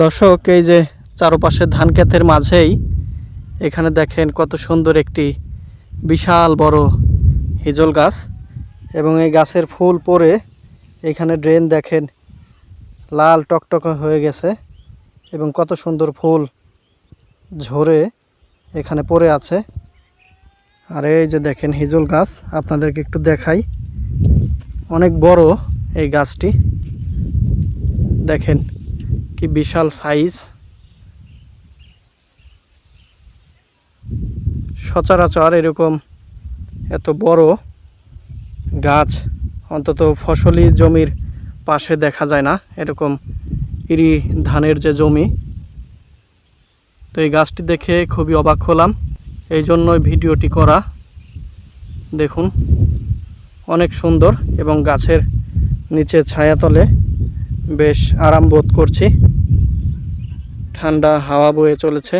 দর্শক, এই যে চারপাশে ধান ক্ষেতের মাঝেই এখানে দেখেন কত সুন্দর একটি বিশাল বড় হিজল গাছ এবং এই গাছের ফুল পরে এখানে ড্রেন দেখেন লাল টকটক হয়ে গেছে এবং কত সুন্দর ফুল ঝরে এখানে পড়ে আছে। আর এই যে দেখেন হিজল গাছ, আপনাদেরকে একটু দেখাই। অনেক বড় এই গাছটি। দেখেন কি বিশাল সাইজ সচরাচর এরকম এত বড় গাছ অন্তত ফসলি জমির পাশে দেখা যায় না। এরকম ইরি ধানের যে জমি। তো এই গাছটি দেখে খুবই অবাক হলাম। এই জন্যই ভিডিওটি করা। দেখুন, অনেক সুন্দর এবং গাছের নিচে ছায়াতলে বেশ আরাম বোধ করছি। ঠান্ডা হাওয়া বয়ে চলেছে।